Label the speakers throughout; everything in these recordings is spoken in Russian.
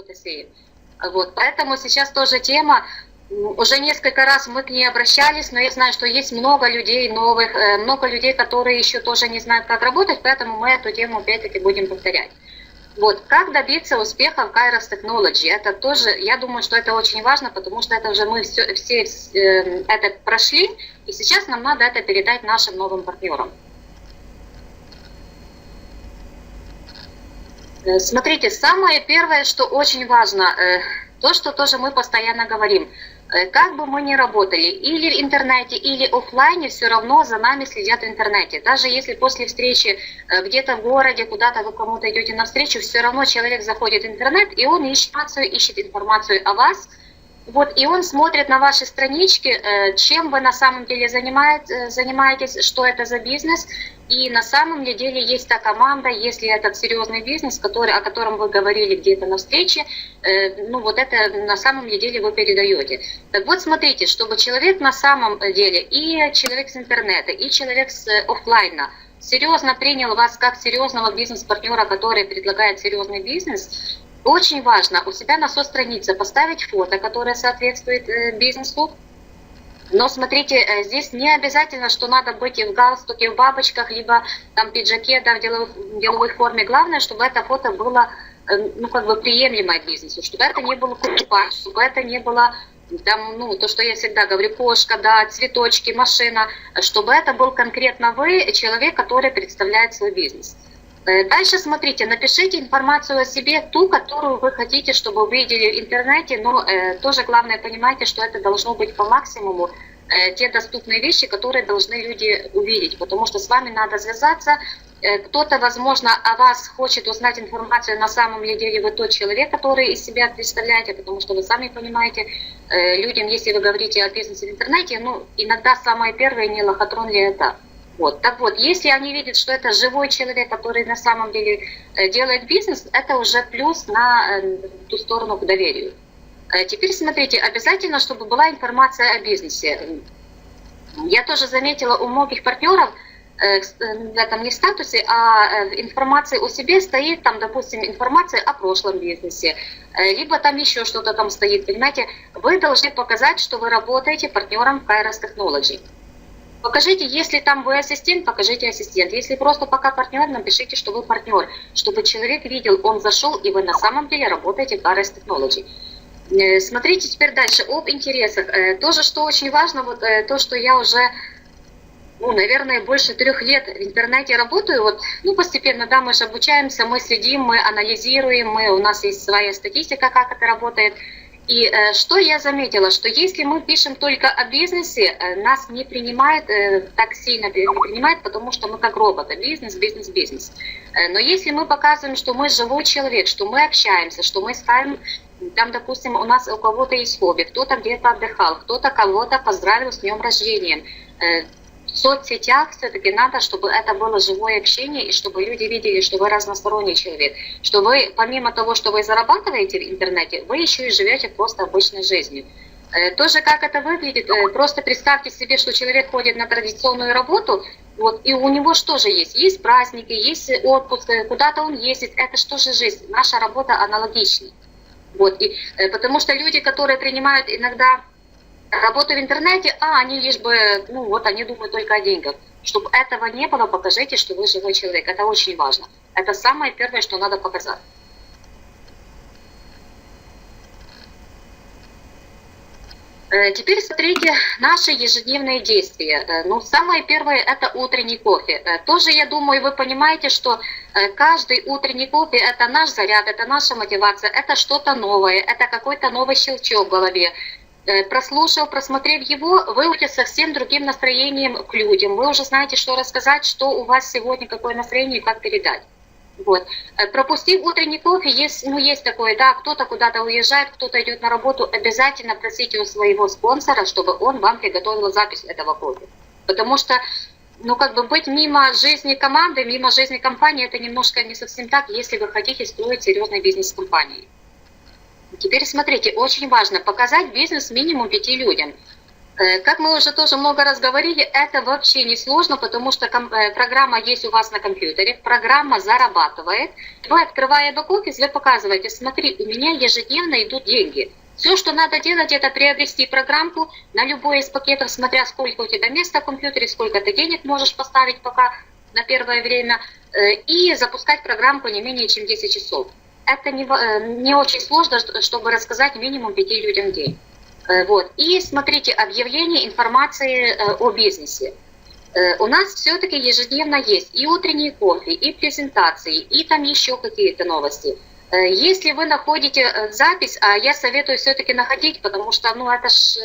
Speaker 1: что-то сеем. Вот, поэтому сейчас тоже тема, уже несколько раз мы к ней обращались, но я знаю, что есть много людей новых, э, много людей, которые еще тоже не знают, как работать, поэтому мы эту тему опять-таки будем повторять. Вот, как добиться успеха в Kairos Technology? Это тоже, я думаю, что это очень важно, потому что это уже мы все, все э, это прошли, и сейчас нам надо это передать нашим новым партнерам. Смотрите, самое первое, что очень важно, э, то, что тоже мы постоянно говорим – Э, как бы мы ни работали, или в интернете, или офлайне, все равно за нами следят в интернете. Даже если после встречи э, где-то в городе, куда-то вы кому-то идете навстречу, все равно человек заходит в интернет, и он ищет информацию, ищет информацию о вас, вот, и он смотрит на ваши странички, э, чем вы на самом деле занимаетесь, что это за бизнес, и на самом деле есть та команда, если этот серьезный бизнес, который, о котором вы говорили где-то на встрече, э, ну вот это на самом деле вы передаете. Так вот смотрите, чтобы человек на самом деле, и человек с интернета, и человек с офлайна, серьезно принял вас как серьезного бизнес-партнера, который предлагает серьезный бизнес, очень важно у себя на со-странице поставить фото, которое соответствует э, бизнесу, но смотрите, э, здесь не обязательно, что надо быть и в галстуке, в бабочках, либо там пиджаке, да, в деловой, в деловой форме. Главное, чтобы это фото было, э, ну, как бы приемлемое бизнесу, чтобы это не было купаж, чтобы это не было там, ну, то, что я всегда говорю, кошка, да, цветочки, машина, чтобы это был конкретно вы, человек, который представляет свой бизнес. Э, дальше смотрите, напишите информацию о себе, ту, которую вы хотите, чтобы увидели в интернете, но э, тоже главное понимайте, что это должно быть по максимуму э, те доступные вещи, которые должны люди увидеть, потому что с вами надо связаться, э, кто-то, возможно, о вас хочет узнать информацию, на самом деле вы тот человек, который из себя представляете, потому что вы сами понимаете, э, людям, если вы говорите о бизнесе в интернете, ну, иногда самое первое, не лохотрон ли это. Вот. Так вот, если они видят, что это живой человек, который на самом деле э, делает бизнес, это уже плюс на э, ту сторону к доверию. Э, теперь смотрите, обязательно, чтобы была информация о бизнесе. Я тоже заметила у многих партнеров, в этом не статусе, а в информации о себе стоит, там, допустим, информация о прошлом бизнесе, либо там еще что-то там стоит, понимаете, вы должны показать, что вы работаете партнером Kairos Technology. Покажите, если там вы ассистент, покажите ассистент. Если просто пока партнер, напишите, что вы партнер, чтобы человек видел, он зашел, и вы на самом деле работаете в RS Technology. Э, смотрите теперь дальше, об интересах. Э, тоже, что очень важно, вот э, то, что я уже, ну, наверное, больше трех лет в интернете работаю, вот, ну, постепенно, да, мы же обучаемся, мы следим, мы анализируем, мы, у нас есть своя статистика, как это работает – и э, что я заметила, что если мы пишем только о бизнесе, э, нас не принимает, э, так сильно не принимает, потому что мы как роботы, бизнес, бизнес, бизнес. Э, но если мы показываем, что мы живой человек, что мы общаемся, что мы ставим, там, допустим, у нас у кого-то есть хобби, кто-то где-то отдыхал, кто-то кого-то поздравил с днем рождения, э, соцсетях все-таки надо, чтобы это было живое общение, и чтобы люди видели, что вы разносторонний человек, что вы, помимо того, что вы зарабатываете в интернете, вы еще и живете просто обычной жизнью. Э, тоже как это выглядит, э, просто представьте себе, что человек ходит на традиционную работу, вот, и у него что же есть? Есть праздники, есть отпуск, э, куда-то он ездит, это что же жизнь? Наша работа аналогична. Вот, и, потому что люди, которые принимают иногда Работа в интернете, а они лишь бы, ну вот они думают только о деньгах. Чтобы этого не было, покажите, что вы живой человек. Это очень важно. Это самое первое, что надо показать. Э, теперь смотрите наши ежедневные действия. Э, ну, самое первое – это утренний кофе. Э, тоже, я думаю, вы понимаете, что каждый утренний кофе – это наш заряд, это наша мотивация, это что-то новое, это какой-то новый щелчок в голове. Э, прослушал, просмотрев его, вы уйдете совсем другим настроением к людям. Вы уже знаете, что рассказать, что у вас сегодня, какое настроение и как передать. Вот. Э, пропустив утренний кофе, есть, ну, есть такое, да, кто-то куда-то уезжает, кто-то идет на работу, обязательно просите у своего спонсора, чтобы он вам приготовил запись этого кофе. Потому что, ну, как бы быть мимо жизни команды, мимо жизни компании, это немножко не совсем так, если вы хотите строить серьезный бизнес с компанией. Теперь смотрите, очень важно показать бизнес минимум пяти людям. Э, как мы уже тоже много раз говорили, это вообще не сложно, потому что э, программа есть у вас на компьютере, программа зарабатывает. Вы, открывая бэк-офис, вы показываете, смотри, у меня ежедневно идут деньги. Все, что надо делать, это приобрести программку на любой из пакетов, смотря сколько у тебя места в компьютере, сколько ты денег можешь поставить пока на первое время, э, и запускать программку не менее чем 10 часов. Это не, не очень сложно, чтобы рассказать минимум 5 людям в день. Э, вот. И смотрите, объявление информации э, о бизнесе. Э, у нас все-таки ежедневно есть и утренние кофе, и презентации, и там еще какие-то новости. Если вы находите запись, а я советую все-таки находить, потому что ну, это ж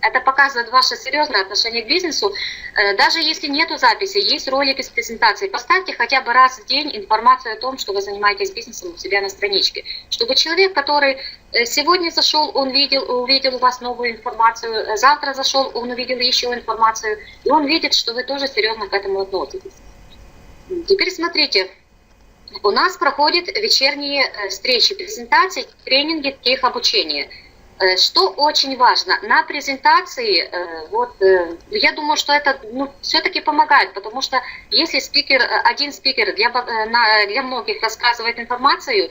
Speaker 1: это показывает ваше серьезное отношение к бизнесу. Э, даже если нету записи, есть ролики с презентацией, поставьте хотя бы раз в день информацию о том, что вы занимаетесь бизнесом у себя на страничке. Чтобы человек, который э, сегодня зашел, он видел, увидел у вас новую информацию, э, завтра зашел, он увидел еще информацию, и он видит, что вы тоже серьезно к этому относитесь. Теперь смотрите, у нас проходят вечерние встречи, презентации, тренинги, техобучения. Э, что очень важно, на презентации, э, вот, э, я думаю, что это ну, все-таки помогает, потому что если спикер, один спикер для, для многих рассказывает информацию,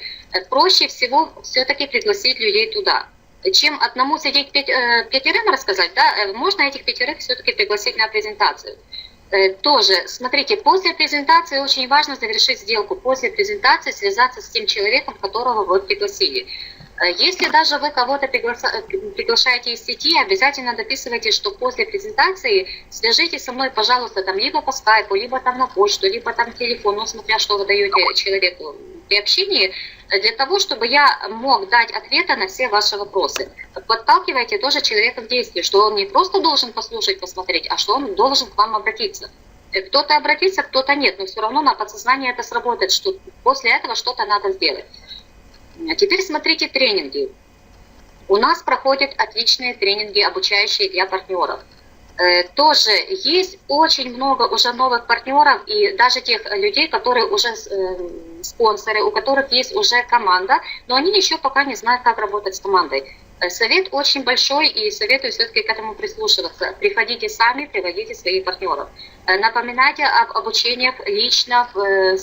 Speaker 1: проще всего все-таки пригласить людей туда. Чем одному сидеть пятерым рассказать, да, можно этих пятерых все-таки пригласить на презентацию. Тоже, смотрите, после презентации очень важно завершить сделку. После презентации связаться с тем человеком, которого вы пригласили. Э, если даже вы кого-то приглашаете из сети, обязательно дописывайте, что после презентации свяжитесь со мной, пожалуйста, там либо по скайпу, либо там на почту, либо там телефон, ну, смотря что вы даете человеку при общении, для того, чтобы я мог дать ответы на все ваши вопросы. Подталкивайте тоже человека в действие, что он не просто должен послушать, посмотреть, а что он должен к вам обратиться. Э, кто-то обратится, кто-то нет, но все равно на подсознание это сработает, что после этого что-то надо сделать. А теперь смотрите тренинги. У нас проходят отличные тренинги, обучающие для партнеров. Э, тоже есть очень много уже новых партнеров и даже тех людей, которые уже э, спонсоры, у которых есть уже команда, но они еще пока не знают, как работать с командой. Э, совет очень большой и советую все-таки к этому прислушиваться. Приходите сами, приводите своих партнеров. Э, напоминайте об обучениях лично в, э,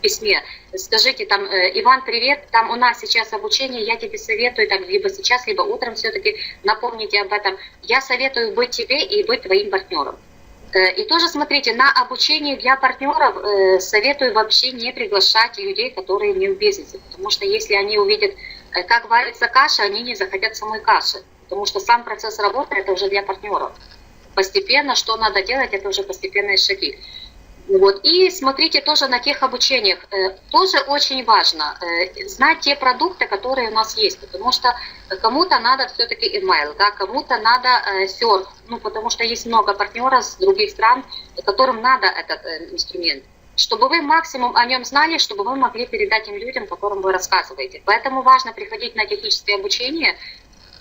Speaker 1: письме. Скажите там, Иван, привет, там у нас сейчас обучение, я тебе советую, там, либо сейчас, либо утром все-таки напомните об этом. Я советую быть тебе и быть твоим партнером. И тоже смотрите, на обучение для партнеров советую вообще не приглашать людей, которые не в бизнесе, потому что если они увидят как варится каша, они не захотят самой каши, потому что сам процесс работы это уже для партнеров. Постепенно, что надо делать, это уже постепенные шаги. Вот. И смотрите тоже на тех обучениях. Э, тоже очень важно э, знать те продукты, которые у нас есть, потому что кому-то надо все-таки email, да, кому-то надо серф, ну, потому что есть много партнеров с других стран, которым надо этот инструмент чтобы вы максимум о нем знали, чтобы вы могли передать им людям, которым вы рассказываете. Поэтому важно приходить на техническое обучение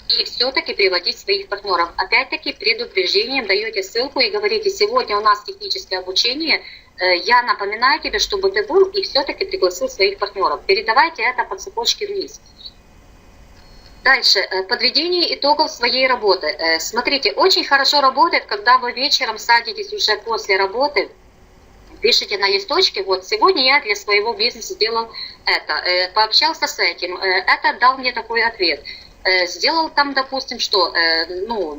Speaker 1: и все-таки приводить своих партнеров. Опять-таки предупреждением даете ссылку и говорите, сегодня у нас техническое обучение, э, я напоминаю тебе, чтобы ты был и все-таки пригласил своих партнеров. Передавайте это по цепочке вниз. Дальше, э, подведение итогов своей работы. Э, смотрите, очень хорошо работает, когда вы вечером садитесь уже после работы, пишите на листочке, вот сегодня я для своего бизнеса сделал это, э, пообщался с этим, э, это дал мне такой ответ, э, сделал там, допустим, что, ну,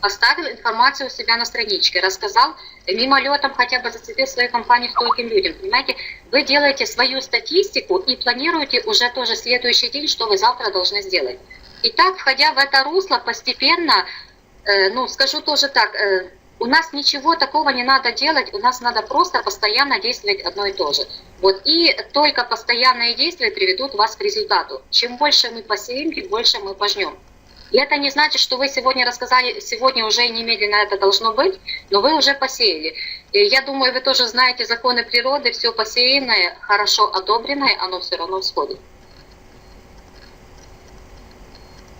Speaker 1: поставил информацию у себя на страничке, рассказал мимолетом хотя бы зацепил свою компанию стольким людям. Понимаете, вы делаете свою статистику и планируете уже тоже следующий день, что вы завтра должны сделать. И так, входя в это русло, постепенно, ну, скажу тоже так, у нас ничего такого не надо делать, у нас надо просто постоянно действовать одно и то же. Вот и только постоянные действия приведут вас к результату. Чем больше мы посеем, тем больше мы пожнем. И это не значит, что вы сегодня рассказали, сегодня уже немедленно это должно быть, но вы уже посеяли. И я думаю, вы тоже знаете законы природы, все посеянное, хорошо одобренное, оно все равно всходит.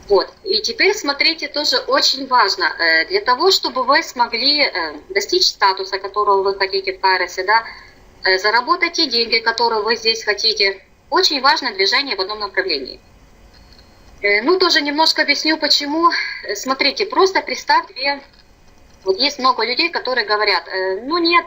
Speaker 1: Вот. И теперь смотрите, тоже очень важно, э, для того, чтобы вы смогли э, достичь статуса, которого вы хотите в Кайросе, да, э, заработать те деньги, которые вы здесь хотите, очень важно движение в одном направлении. Ну, тоже немножко объясню, почему. Смотрите, просто представьте, вот есть много людей, которые говорят, ну нет,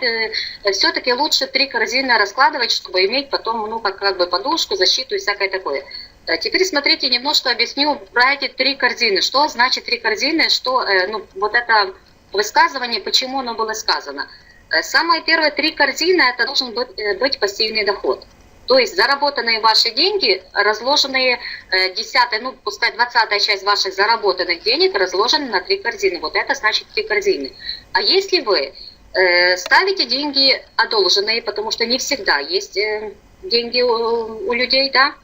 Speaker 1: все-таки лучше три корзины раскладывать, чтобы иметь потом, ну, как, как бы подушку, защиту и всякое такое. Э, Теперь смотрите, немножко объясню про эти три корзины. Что значит три корзины, что, э, ну, вот это высказывание, почему оно было сказано. Э, Самые первые три корзины, это должен быть, быть пассивный доход. То есть заработанные ваши деньги, разложенные десятая, ну пускай двадцатая часть ваших заработанных денег разложены на три корзины. Вот это значит три корзины. А если вы ставите деньги одолженные, потому что не всегда есть деньги у, у людей, да,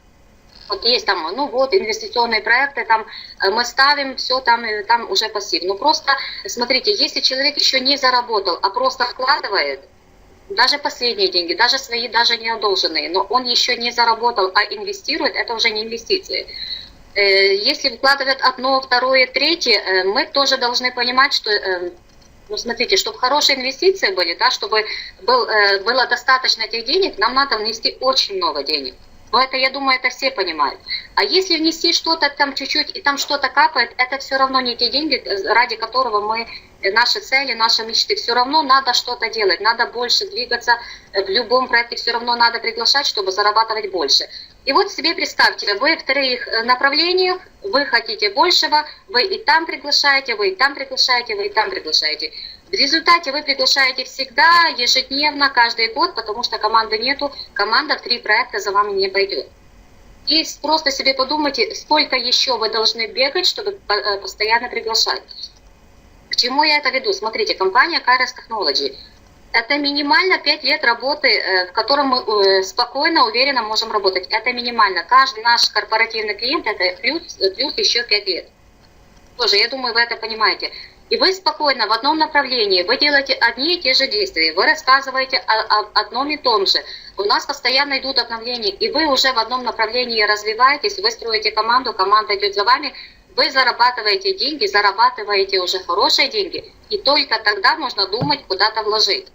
Speaker 1: вот есть там, ну вот, инвестиционные проекты, там мы ставим, все там, там уже пассив. Ну просто, смотрите, если человек еще не заработал, а просто вкладывает, даже последние деньги, даже свои, даже не одолженные, но он еще не заработал, а инвестирует, это уже не инвестиции. Э, Если вкладывают одно, второе, третье, э, мы тоже должны понимать, что, э, ну смотрите, чтобы хорошие инвестиции были, да, чтобы был, было достаточно этих денег, нам надо внести очень много денег. Но это, я думаю, это все понимают. А если внести что-то там чуть-чуть, и там что-то капает, это все равно не те деньги, э, ради которого мы, э, наши цели, наши мечты, все равно надо что-то делать, надо больше двигаться, э, в любом проекте все равно надо приглашать, чтобы зарабатывать больше. И вот себе представьте, вы в трех направлениях, вы хотите большего, вы и там приглашаете, вы и там приглашаете, вы и там приглашаете. В результате вы приглашаете всегда, ежедневно, каждый год, потому что команды нету, команда в три проекта за вами не пойдет. И просто себе подумайте, сколько еще вы должны бегать, чтобы э, постоянно приглашать. К чему я это веду? Смотрите, компания Kairos Technology. Это минимально 5 лет работы, э, в котором мы э, спокойно, уверенно можем работать. Это минимально. Каждый наш корпоративный клиент это плюс, плюс еще 5 лет. Тоже, я думаю, вы это понимаете. И вы спокойно в одном направлении, вы делаете одни и те же действия, вы рассказываете о, о одном и том же. У нас постоянно идут обновления, и вы уже в одном направлении развиваетесь, вы строите команду, команда идет за вами, вы зарабатываете деньги, зарабатываете уже хорошие деньги, и только тогда можно думать, куда-то вложить.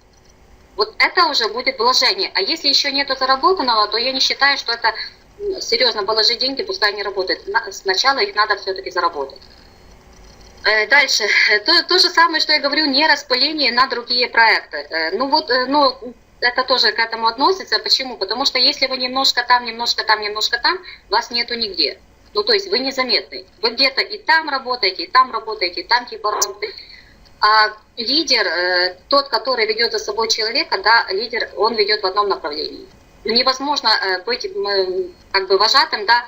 Speaker 1: Вот это уже будет вложение. А если еще нету заработанного, то я не считаю, что это серьезно положить деньги, пускай они работают. На- Сначала их надо все-таки заработать. Э, Дальше. Э, То, то же самое, что я говорю, не распыление на другие проекты. Э, Ну вот, ну, это тоже к этому относится. Почему? Потому что если вы немножко там, немножко там, немножко там, вас нету нигде. Ну, то есть вы незаметны. Вы где-то и там работаете, и там работаете, и там типа работаете. А лидер, тот, который ведет за собой человека, да, лидер, он ведет в одном направлении. Невозможно быть как бы вожатым, да,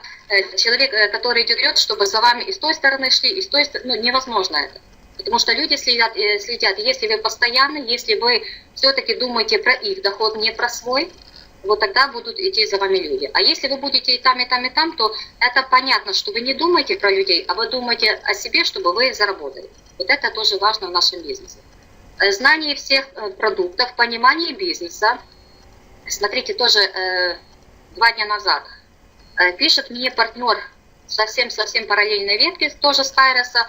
Speaker 1: человек, э, который идет вперед, чтобы за вами и с той стороны шли, и с той стороны, ну, невозможно это. Потому что люди следят, э, следят, если вы постоянно, если вы все-таки думаете про их доход, не про свой, вот тогда будут идти за вами люди. А если вы будете и там, и там, и там, то это понятно, что вы не думаете про людей, а вы думаете о себе, чтобы вы заработали. Вот это тоже важно в нашем бизнесе. Э, Знание всех э, продуктов, понимание бизнеса. Смотрите, тоже э, два дня назад э, пишет мне партнер совсем-совсем параллельной ветки, тоже с Кайроса.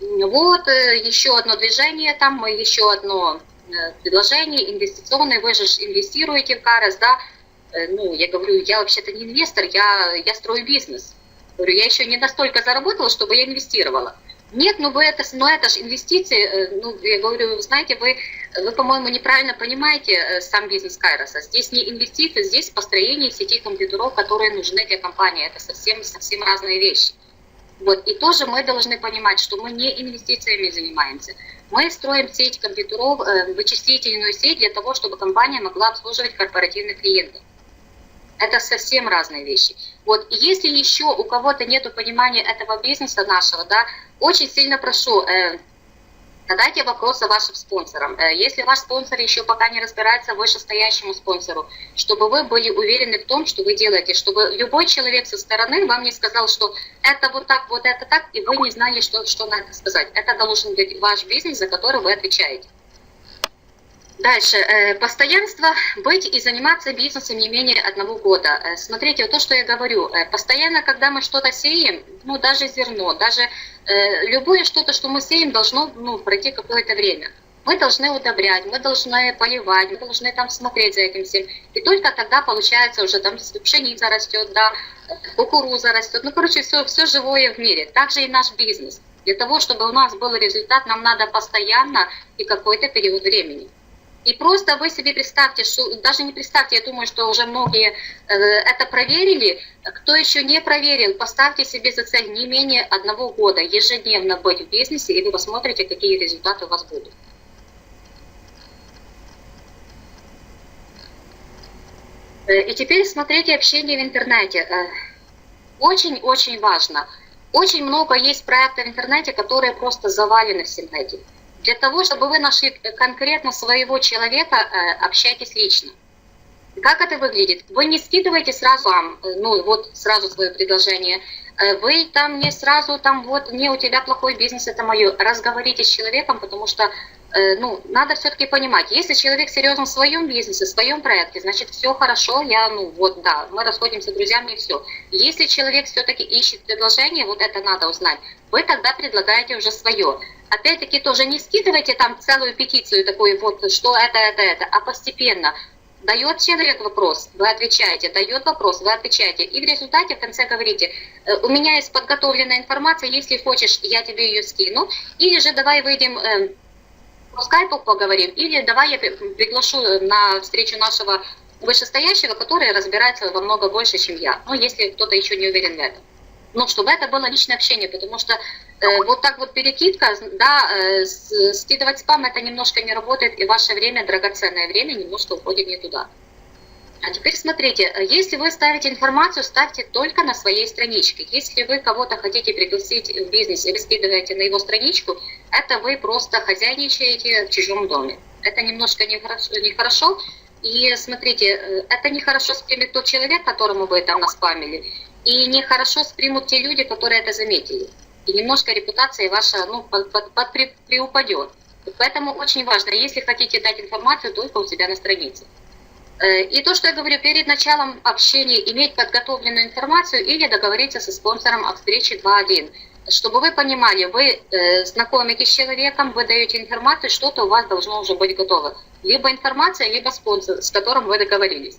Speaker 1: М, Вот э, еще одно движение там, еще одно э, предложение инвестиционное, вы же инвестируете в Кайрос, да? Э, Ну, я говорю, я вообще-то не инвестор, я, я строю бизнес. Говорю, я еще не настолько заработала, чтобы я инвестировала. Нет, ну вы это, ну это же инвестиции, э, ну я говорю, знаете, вы, вы, по-моему, неправильно понимаете э, сам бизнес Кайроса. Здесь не инвестиции, здесь построение сети компьютеров, которые нужны для компании. Это совсем, совсем разные вещи. Вот. И тоже мы должны понимать, что мы не инвестициями занимаемся. Мы строим сеть компьютеров, э, вычислительную сеть для того, чтобы компания могла обслуживать корпоративных клиентов. Это совсем разные вещи. Вот, и если еще у кого-то нет понимания этого бизнеса нашего, да, очень сильно прошу, э, задайте вопросы вашим спонсорам. Э, если ваш спонсор еще пока не разбирается вышестоящему спонсору, чтобы вы были уверены в том, что вы делаете, чтобы любой человек со стороны вам не сказал, что это вот так, вот это так, и вы не знали, что, что на это сказать. Это должен быть ваш бизнес, за который вы отвечаете. Дальше. Э, Постоянство быть и заниматься бизнесом не менее одного года. Э, Смотрите, вот то, что я говорю, э, постоянно, когда мы что-то сеем, ну, даже зерно, даже любое что-то, что мы сеем, должно ну, пройти какое-то время. Мы должны удобрять, мы должны поливать, мы должны там смотреть за этим всем. И только тогда получается уже там пшеница растет, да, кукуруза растет. Ну, короче, все, все живое в мире. Также и наш бизнес. Для того, чтобы у нас был результат, нам надо постоянно и какой-то период времени. И просто вы себе представьте, что даже не представьте, я думаю, что уже многие э, это проверили. Кто еще не проверил, поставьте себе за цель не менее одного года ежедневно быть в бизнесе, и вы посмотрите, какие результаты у вас будут. Э, и теперь смотрите общение в интернете. Э, очень-очень важно. Очень много есть проектов в интернете, которые просто завалены в интернете. Для того, чтобы вы нашли конкретно своего человека, э, общайтесь лично. Как это выглядит? Вы не скидываете сразу вам, ну вот сразу свое предложение. Вы там не сразу там вот не у тебя плохой бизнес, это мое. Разговорите с человеком, потому что Э, ну, надо все-таки понимать, если человек серьезно в своем бизнесе, в своем проекте, значит, все хорошо, я, ну, вот, да, мы расходимся друзьями и все. Если человек все-таки ищет предложение, вот это надо узнать, вы тогда предлагаете уже свое. Опять-таки тоже не скидывайте там целую петицию такую, вот, что это, это, это, а постепенно. Дает человек вопрос, вы отвечаете, дает вопрос, вы отвечаете. И в результате в конце говорите, «Э, у меня есть подготовленная информация, если хочешь, я тебе ее скину. Или же давай выйдем эм, по скайпу поговорим, или давай я приглашу на встречу нашего вышестоящего, который разбирается во много больше, чем я. Ну, если кто-то еще не уверен в этом. Но чтобы это было личное общение, потому что э, вот так вот перекидка, да, э, скидывать спам, это немножко не работает, и ваше время, драгоценное время, немножко уходит не туда. А теперь смотрите, если вы ставите информацию, ставьте только на своей страничке. Если вы кого-то хотите пригласить в бизнес или скидываете на его страничку, это вы просто хозяйничаете в чужом доме. Это немножко нехорошо. нехорошо. И смотрите, э, это нехорошо спримет тот человек, которому вы там наспамили, и нехорошо спримут те люди, которые это заметили. И немножко репутация ваша ну, под, под, под, при, приупадет. Поэтому очень важно, если хотите дать информацию, только у себя на странице. Э, и то, что я говорю, перед началом общения иметь подготовленную информацию или договориться со спонсором о встрече 2-1. Чтобы вы понимали, вы э, знакомитесь с человеком, вы даете информацию, что-то у вас должно уже быть готово. Либо информация, либо спонсор, с которым вы договорились.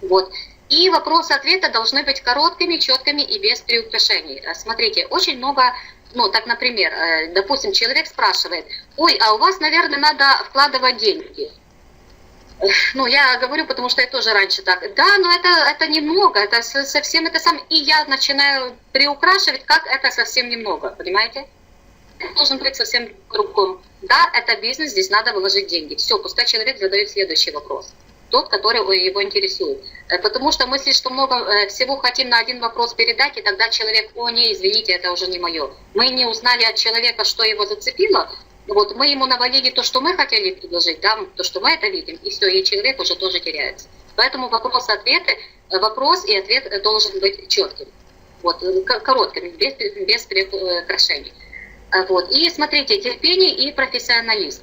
Speaker 1: Вот. И вопросы-ответы должны быть короткими, четкими и без приукрашений. Э, смотрите, очень много, ну, так, например, э, допустим, человек спрашивает, ой, а у вас, наверное, надо вкладывать деньги. Ну, я говорю, потому что я тоже раньше так. Да, но это, это немного, это совсем это сам. И я начинаю приукрашивать, как это совсем немного, понимаете? Должен быть совсем другом. Да, это бизнес, здесь надо вложить деньги. Все, пускай человек задает следующий вопрос. Тот, который его интересует. Э, потому что мы слишком много э, всего хотим на один вопрос передать, и тогда человек, о, не, извините, это уже не мое. Мы не узнали от человека, что его зацепило, вот мы ему навалили то, что мы хотели предложить, да, то, что мы это видим, и все, и человек уже тоже теряется. Поэтому вопрос-ответы, вопрос и ответ должен быть четким, вот, коротким, без, без прекрашений. А, вот. И смотрите, терпение и профессионализм.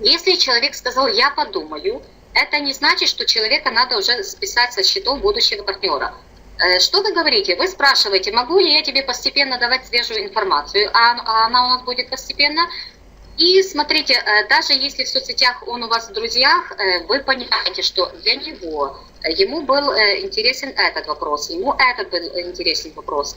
Speaker 1: Если человек сказал «я подумаю», это не значит, что человека надо уже списать со счетов будущего партнера. Э, что вы говорите? Вы спрашиваете, могу ли я тебе постепенно давать свежую информацию, а, а она у нас будет постепенно. И смотрите, э, даже если в соцсетях он у вас в друзьях, э, вы понимаете, что для него, ему был интересен этот вопрос, ему этот был интересен вопрос.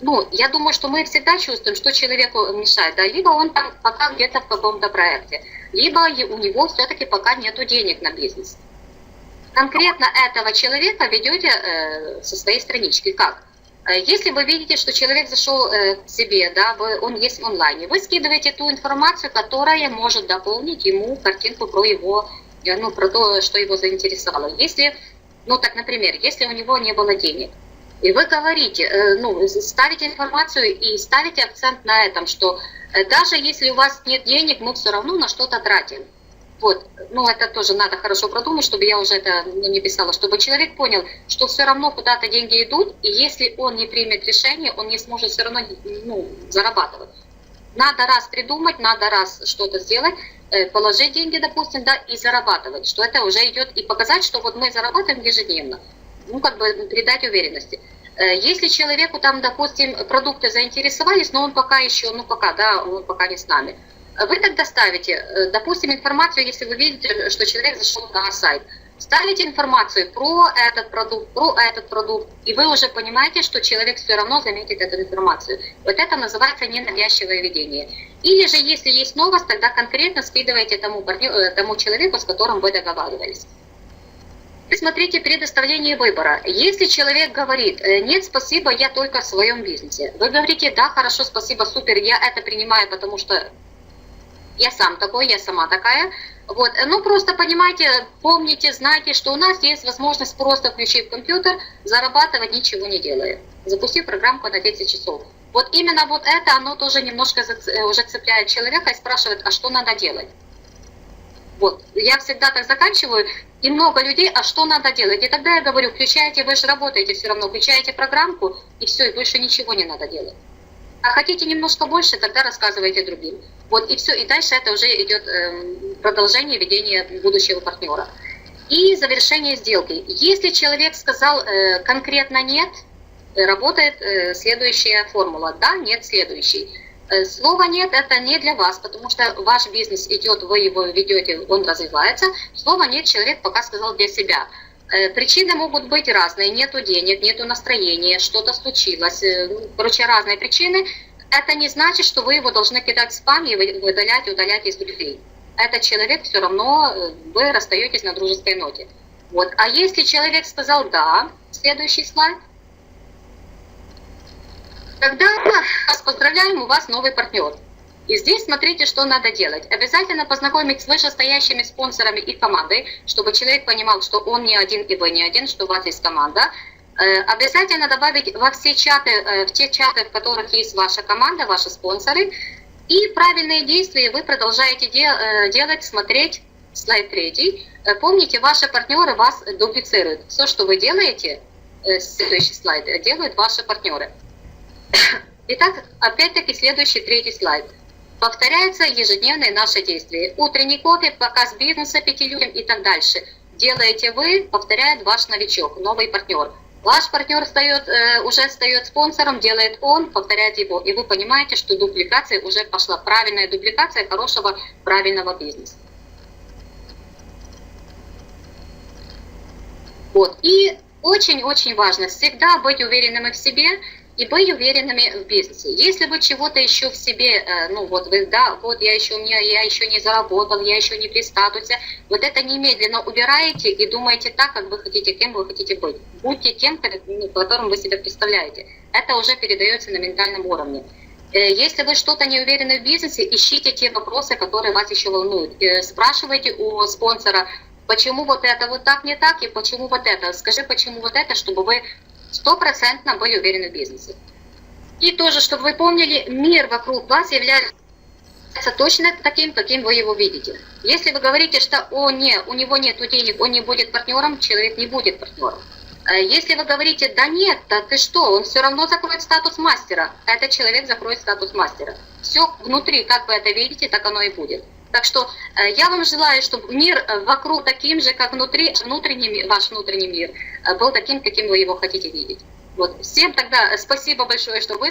Speaker 1: Ну, я думаю, что мы всегда чувствуем, что человеку мешает. Да? Либо он там пока где-то в каком-то проекте, либо у него все-таки пока нету денег на бизнес конкретно этого человека ведете э, со своей странички. Как? Э, если вы видите, что человек зашел э, к себе, да, вы, он есть в онлайне, вы скидываете ту информацию, которая может дополнить ему картинку про его, э, ну, про то, что его заинтересовало. Если, ну, так, например, если у него не было денег, и вы говорите, э, ну, ставите информацию и ставите акцент на этом, что э, даже если у вас нет денег, мы все равно на что-то тратим. Вот, ну это тоже надо хорошо продумать, чтобы я уже это не писала, чтобы человек понял, что все равно куда-то деньги идут, и если он не примет решение, он не сможет все равно ну, зарабатывать. Надо раз придумать, надо раз что-то сделать, э, положить деньги, допустим, да, и зарабатывать, что это уже идет, и показать, что вот мы зарабатываем ежедневно, ну, как бы придать уверенности. Э, если человеку там, допустим, продукты заинтересовались, но он пока еще, ну, пока, да, он пока не с нами, Вы тогда ставите, э, допустим, информацию, если вы видите, что человек зашел на сайт, ставите информацию про этот продукт, про этот продукт, и вы уже понимаете, что человек все равно заметит эту информацию. Вот это называется ненавязчивое ведение. Или же, если есть новость, тогда конкретно скидываете тому, партнер, э, тому человеку, с которым вы договаривались. Смотрите предоставление выбора. Если человек говорит, «Э, нет, спасибо, я только в своем бизнесе. Вы говорите, да, хорошо, спасибо, супер, я это принимаю, потому что я сам такой, я сама такая. Вот, ну просто понимаете, помните, знайте, что у нас есть возможность просто включив компьютер, зарабатывать ничего не делая, запустив программку на 10 часов. Вот именно вот это, оно тоже немножко э, уже цепляет человека и спрашивает, а что надо делать? Вот, я всегда так заканчиваю, и много людей, а что надо делать? И тогда я говорю, включайте, вы же работаете все равно, включаете программку, и все, и больше ничего не надо делать. А хотите немножко больше, тогда рассказывайте другим. Вот и все, и дальше это уже идет э, продолжение ведения будущего партнера. И завершение сделки. Если человек сказал э, конкретно нет, э, работает э, следующая формула. Да, нет, следующий. Э, слово нет это не для вас, потому что ваш бизнес идет, вы его ведете, он развивается. Слово нет человек пока сказал для себя. Э, причины могут быть разные. Нету денег, нету настроения, что-то случилось. Э, ну, короче, разные причины. Это не значит, что вы его должны кидать в спам и выдалять, удалять из друзей. Этот человек все равно, вы расстаетесь на дружеской ноте. Вот. А если человек сказал «да», следующий слайд, тогда вас поздравляем, у вас новый партнер. И здесь смотрите, что надо делать. Обязательно познакомить с вышестоящими спонсорами и командой, чтобы человек понимал, что он не один и вы не один, что у вас есть команда. Э, обязательно добавить во все чаты, э, в те чаты, в которых есть ваша команда, ваши спонсоры. И правильные действия вы продолжаете э, делать, смотреть, слайд третий. Помните, ваши партнеры вас дублицируют. Все, что вы делаете, следующий слайд, делают ваши партнеры. Итак, опять-таки следующий третий слайд. Повторяются ежедневные наши действия. Утренний кофе, показ бизнеса пяти людям и так дальше. Делаете вы, повторяет ваш новичок, новый партнер. Ваш партнер стает, э, уже стает спонсором, делает он, повторяет его. И вы понимаете, что дубликация уже пошла. Правильная дубликация хорошего, правильного бизнеса. Вот. И очень-очень важно всегда быть уверенными в себе, и быть уверенными в бизнесе. Если вы чего-то еще в себе, э, ну вот вы, да, вот я еще, не, я еще не заработал, я еще не при статусе, вот это немедленно убираете и думаете так, как вы хотите, кем вы хотите быть. Будьте тем, ну, которым вы себя представляете. Это уже передается на ментальном уровне. Э, если вы что-то не уверены в бизнесе, ищите те вопросы, которые вас еще волнуют. Э, спрашивайте у спонсора, почему вот это вот так не так и почему вот это. Скажи, почему вот это, чтобы вы стопроцентно были уверены в бизнесе. И тоже, чтобы вы помнили, мир вокруг вас является точно таким, каким вы его видите. Если вы говорите, что о, не, у него нет денег, он не будет партнером, человек не будет партнером. Э, если вы говорите, да нет, да ты что, он все равно закроет статус мастера, этот человек закроет статус мастера. Все внутри, как вы это видите, так оно и будет. Так что э, я вам желаю, чтобы мир э, вокруг таким же, как внутри, внутренний, ваш внутренний мир, был таким, каким вы его хотите видеть. Вот. Всем тогда спасибо большое, что вы...